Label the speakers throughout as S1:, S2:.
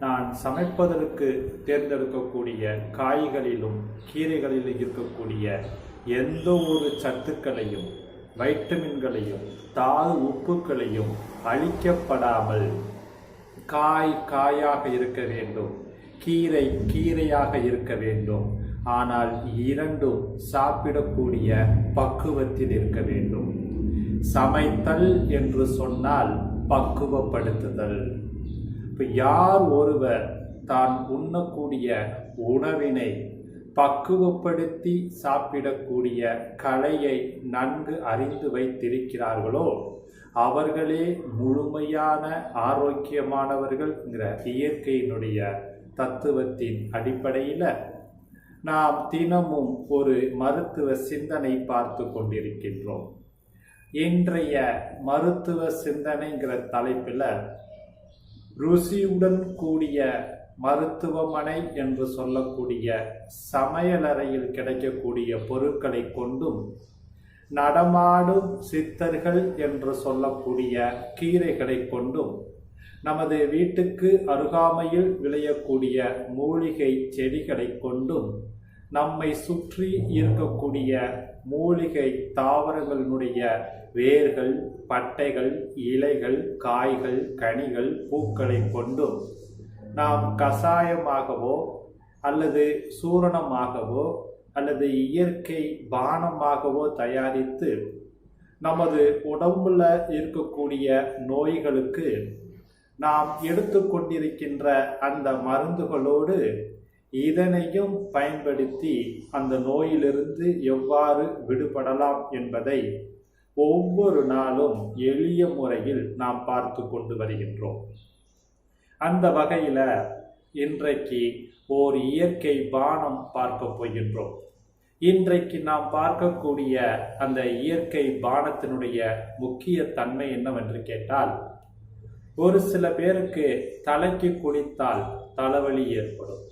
S1: நான் சமைப்பதற்கு தேர்ந்தெடுக்கக்கூடிய காய்களிலும் கீரைகளிலும் இருக்கக்கூடிய எந்த ஒரு சத்துக்களையும் வைட்டமின்களையும் தாது உப்புக்களையும் அழிக்கப்படாமல் காய் காயாக இருக்க வேண்டும். கீரை கீரையாக இருக்க வேண்டும். ஆனால் இரண்டும் சாப்பிடக்கூடிய பக்குவத்தில் இருக்க வேண்டும். சமைத்தல் என்று சொன்னால் பக்குவப்படுத்துதல். இப்போ யார் ஒருவர் தான் உண்ணக்கூடிய உணவினை பக்குவப்படுத்தி சாப்பிடக்கூடிய கலையை நன்கு அறிந்து வைத்திருக்கிறார்களோ அவர்களே முழுமையான ஆரோக்கியமானவர்கள்ங்கிற இயற்கையினுடைய தத்துவத்தின் அடிப்படையில் நாம் தினமும் ஒரு மருத்துவ சிந்தனை பார்த்து கொண்டிருக்கின்றோம். இன்றைய மருத்துவ சிந்தனைங்கிற தலைப்பில் ருசியுடன் கூடிய மருத்துவமனை என்று சொல்லக்கூடிய சமையலறையில் கிடைக்கக்கூடிய பொருட்களை கொண்டும் நடமாடும் சித்தர்கள் என்று சொல்லக்கூடிய கீரைகளை கொண்டும் நமது வீட்டுக்கு அருகாமையில் விளையக்கூடிய மூலிகை செடிகளை கொண்டும் நம்மை சுற்றி இருக்கக்கூடிய மூலிகை தாவரங்களினுடைய வேர்கள் பட்டைகள் இலைகள் காய்கள் கனிகள் பூக்களை கொண்டும் நாம் கசாயமாகவோ அல்லது சூரணமாகவோ அல்லது இயற்கை பானமாகவோ தயாரித்து நமது உடம்புல இருக்கக்கூடிய நோய்களுக்கு நாம் எடுத்துக்கொண்டிருக்கின்ற அந்த மருந்துகளோடு இதனையும் பயன்படுத்தி அந்த நோயிலிருந்து எவ்வாறு விடுபடலாம் என்பதை ஒவ்வொரு நாளும் எளிய முறையில் நாம் பார்த்து கொண்டு வருகின்றோம். அந்த வகையில் இன்றைக்கு ஓர் இயற்கை பானம் பார்க்க போகின்றோம். இன்றைக்கு நாம் பார்க்கக்கூடிய அந்த இயற்கை பானத்தினுடைய முக்கிய தன்மை என்னவென்று கேட்டால் ஒரு சில பேருக்கு தலைக்கு குளித்தால் தலைவலி ஏற்படும்.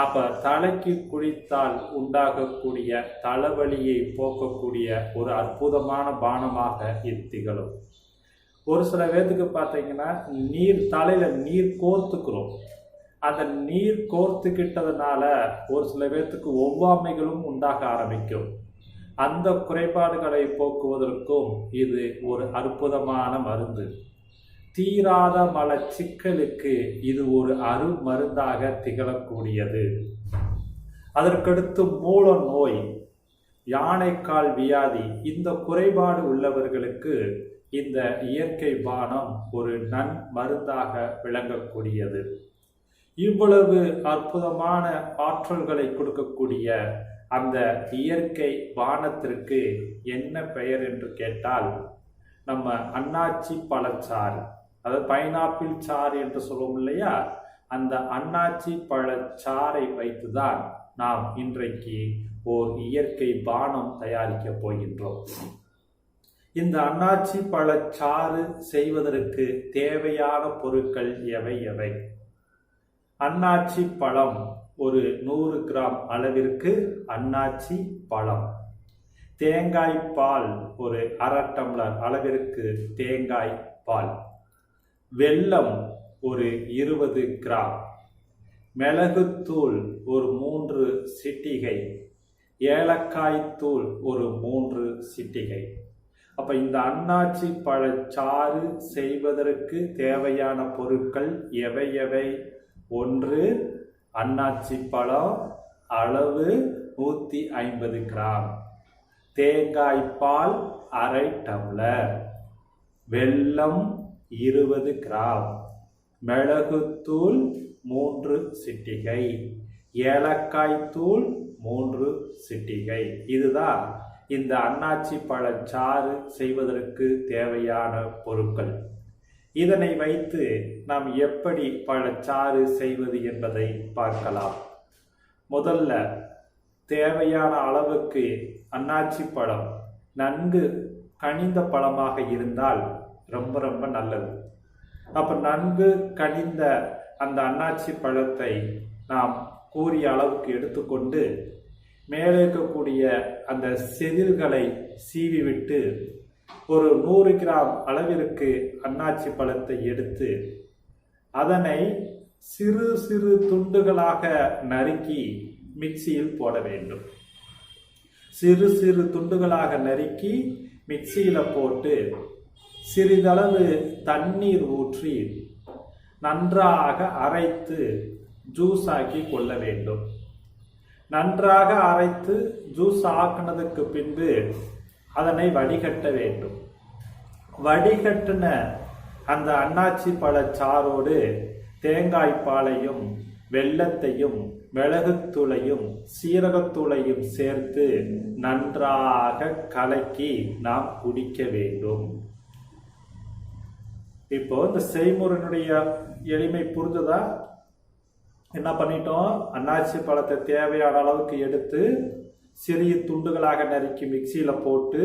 S1: அப்ப தலைக்கு குளித்தால் உண்டாகக்கூடிய தலைவலியை போக்கக்கூடிய ஒரு அற்புதமான பானமாக இது திகழும். ஒரு சில பேர்த்துக்கு பார்த்தீங்கன்னா நீர் தலையில நீர் கோர்த்துக்கிறோம். அந்த நீர் கோர்த்துக்கிட்டதுனால ஒரு சில பேர்த்துக்கு ஒவ்வாமைகளும் உண்டாக ஆரம்பிக்கும். அந்த குறைபாடுகளை போக்குவதற்கும் இது ஒரு அற்புதமான மருந்து. தீராத மல சிக்கலுக்கு இது ஒரு அரு மருந்தாக திகழக்கூடியது. அதற்கடுத்து மூல நோய் யானைக்கால் வியாதி இந்த குறைபாடு உள்ளவர்களுக்கு இந்த இயற்கை பானம் ஒரு நன் மருந்தாக விளங்கக்கூடியது. இவ்வளவு அற்புதமான ஆற்றல்களை கொடுக்கக்கூடிய அந்த இயற்கை பானத்திற்கு என்ன பெயர் என்று கேட்டால் நம்ம அண்ணாச்சி பழச்சாறு. அதாவது பைனாப்பிள் சாறு என்று சொல்லுவோம் இல்லையா? அந்த அண்ணாச்சி பழச்சாறை வைத்துதான் நாம் இன்றைக்கு ஓர் இயற்கை பானம் தயாரிக்க போகின்றோம். இந்த அண்ணாச்சி பழச்சாறு செய்வதற்கு தேவையான பொருட்கள் எவை எவை? அன்னாச்சி பழம் ஒரு நூறு கிராம் அளவிற்கு அண்ணாச்சி பழம். தேங்காய் பால் ஒரு அரை டம்ளர் அளவிற்கு தேங்காய் பால். வெல்லம் ஒரு இருபது கிராம். மிளகுத்தூள் ஒரு மூன்று சிட்டிகை. ஏலக்காய் தூள் ஒரு மூன்று சிட்டிகை. அப்போ இந்த அன்னாச்சி பழச்சாறு செய்வதற்கு தேவையான பொருட்கள் எவை எவை? ஒன்று அன்னாச்சி பழம் அளவு நூற்றி ஐம்பது கிராம். தேங்காய் பால் அரை டம்ளர். வெல்லம் இருபது கிராம். மிளகுத்தூள் மூன்று சிட்டிகை. ஏலக்காய் தூள் மூன்று சிட்டிகை. இதுதான் இந்த அன்னாச்சி பழச்சாறு செய்வதற்கு தேவையான பொருட்கள். இதனை வைத்து நாம் எப்படி பழச்சாறு செய்வது என்பதை பார்க்கலாம். முதல்ல தேவையான அளவுக்கு அன்னாச்சி பழம் நன்கு கனிந்த பழமாக இருந்தால் ரொம்ப ரொம்ப நல்லது. அப்போ நன்கு கனிந்த அந்த அன்னாச்சி பழத்தை நாம் கூறிய அளவுக்கு எடுத்துக்கொண்டு மேலே இருக்கக்கூடிய அந்த செதில்களை சீவி விட்டு ஒரு நூறு கிராம் அளவிற்கு அன்னாச்சி பழத்தை எடுத்து அதனை சிறு சிறு துண்டுகளாக நறுக்கி மிக்சியில் போட வேண்டும். சிறு சிறு துண்டுகளாக நறுக்கி மிக்சியில் போட்டு சிறிதளவு தண்ணீர் ஊற்றி நன்றாக அரைத்து ஜூஸ் ஆக்கி கொள்ள வேண்டும். நன்றாக அரைத்து ஜூஸ் ஆக்கினதுக்கு பின்பு அதனை வடிகட்ட வேண்டும். வடிகட்டின அந்த அன்னாச்சி பழச்சாரோடு தேங்காய் பாலையும் வெள்ளத்தையும் மிளகுத்தூளையும் சீரகத்தூளையும் சேர்த்து நன்றாக கலக்கி நாம் குடிக்க வேண்டும். இப்போ இந்த செய்முறையினுடைய எளிமை புரிஞ்சதா? என்ன பண்ணிட்டோம்? அன்னாச்சி பழத்தை தேவையான அளவுக்கு எடுத்து சிறிய துண்டுகளாக நறுக்கி மிக்சியில் போட்டு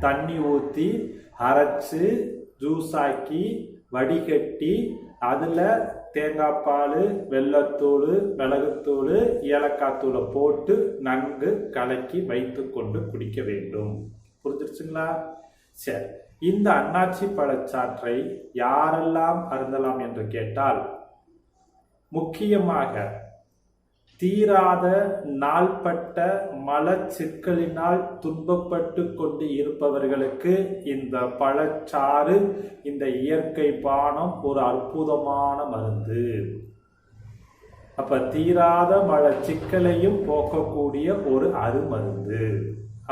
S1: தண்ணி ஊற்றி அரைச்சு ஜூஸ் ஆக்கி வடிகட்டி அதில் தேங்காய் பால் வெள்ளத்தூள் மிளகுத்தூள் ஏலக்காய் தூளை போட்டு நன்கு கலக்கி வைத்து கொண்டு குடிக்க வேண்டும். புரிஞ்சிருச்சுங்களா? சரி. இந்த அண்ணாச்சி பழச்சாற்றை யாரெல்லாம் அருந்தலாம் என்று கேட்டால் முக்கியமாக தீராத நாள்பட்ட மலச்சிக்கலினால் துன்பப்பட்டு கொண்டு இருப்பவர்களுக்கு இந்த பழச்சாறு இந்த இயற்கை பானம் ஒரு அற்புதமான மருந்து. அப்ப தீராத மலச்சிக்கலையும் போக்கக்கூடிய ஒரு அருமருந்து.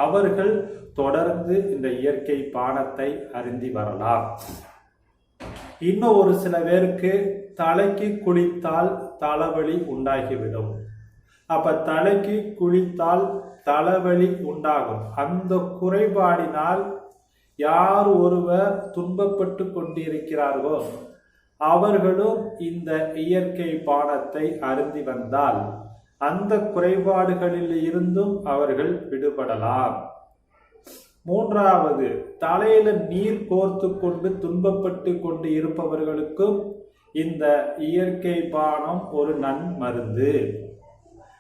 S1: அவர்கள் தொடர்ந்து இந்த இயற்கை பானத்தை அருந்தி வரலாம். இன்னும் ஒரு சில பேருக்கு தலைக்கு குளித்தால் தலைவலி உண்டாகிவிடும். அப்ப தலைக்கு குளித்தால் தலைவலி உண்டாகும். அந்த குறைபாடினால் யார் ஒருவர் துன்பப்பட்டு கொண்டிருக்கிறார்களோ அவர்களும் இந்த இயற்கை பானத்தை அருந்தி வந்தால் அந்த குறைபாடுகளில் இருந்தும் அவர்கள் விடுபடலாம். மூன்றாவது தலையில நீர் கோர்த்து கொண்டு துன்பப்பட்டு கொண்டு இருப்பவர்களுக்கும் இந்த இயற்கை பானம் ஒரு நன்மருந்து.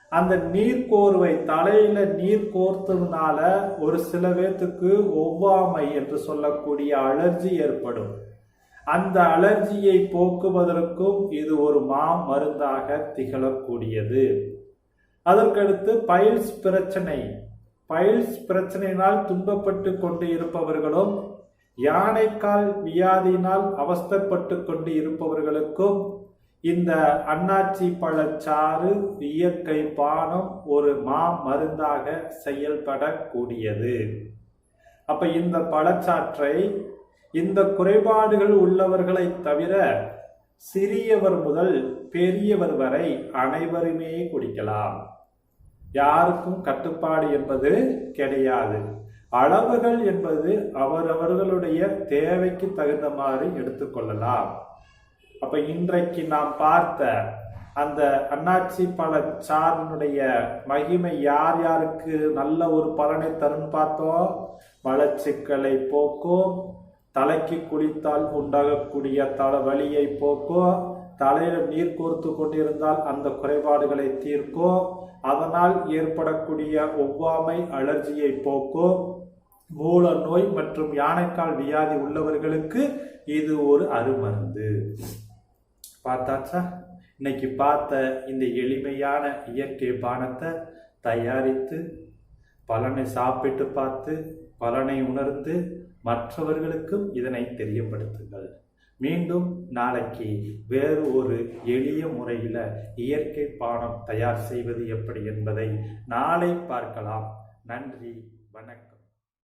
S1: அந்த நீர் கோர்வை தலையில நீர் கோர்த்ததுனால ஒரு சில பேர்த்துக்கு ஒவ்வாமை என்று சொல்லக்கூடிய அலர்ஜி ஏற்படும். அந்த அலர்ஜியை போக்குவதற்கும் இது ஒரு மா மருந்தாக திகழக்கூடியது. அதற்கடுத்து பைல்ஸ் பிரச்சனை. பைல்ஸ் பிரச்சனையினால் துன்பப்பட்டு கொண்டு இருப்பவர்களும் யானைக்கால் வியாதியினால் அவஸ்தப்பட்டு கொண்டு இருப்பவர்களுக்கும் இந்த அன்னாச்சி பழச்சாறு இயற்கை பானம் ஒரு மா மருந்தாக செயல்படக்கூடியது. அப்ப இந்த பழச்சாற்றை இந்த குறைபாடுகள் உள்ளவர்களை தவிர சிறியவர் முதல் பெரியவர் வரை அனைவருமே குடிக்கலாம். யாருக்கும் கட்டுப்பாடு என்பது கிடையாது. அளவுகள் என்பது அவரவர்களுடைய தேவைக்கு தகுந்த மாதிரி எடுத்துக்கொள்ளலாம் அப்ப இன்றைக்கு நாம் பார்த்த அந்த அண்ணாச்சி பல சாரனுடைய மகிமை யார் யாருக்கு நல்ல ஒரு பலனை தரும் பார்த்தோம். மலச்சிக்கலை போக்கும் தலைக்கு குளித்தால் உண்டாகக்கூடிய தலை வலியை போக்கும் தலையில நீர் கோர்த்து கொண்டிருந்தால் அந்த குறைபாடுகளை தீர்க்கும் அதனால் ஏற்படக்கூடிய ஒவ்வாமை அலர்ஜியை போக்கும் மூல நோய் மற்றும் யானைக்கால் வியாதி உள்ளவர்களுக்கு இது ஒரு அருமருந்து. பார்த்தாச்சா? இன்னைக்கு பார்த்த இந்த எளிமையான இயற்கை பானத்தை தயாரித்து பலனை சாப்பிட்டு பார்த்து பலனை உணர்ந்து மற்றவர்களுக்கும் இதனை தெரியப்படுத்துங்கள். மீண்டும் நாளைக்கு வேறு ஒரு எளிய முறையில் இயற்கை பானம் தயார் செய்வது எப்படி என்பதை நாளை பார்க்கலாம். நன்றி வணக்கம்.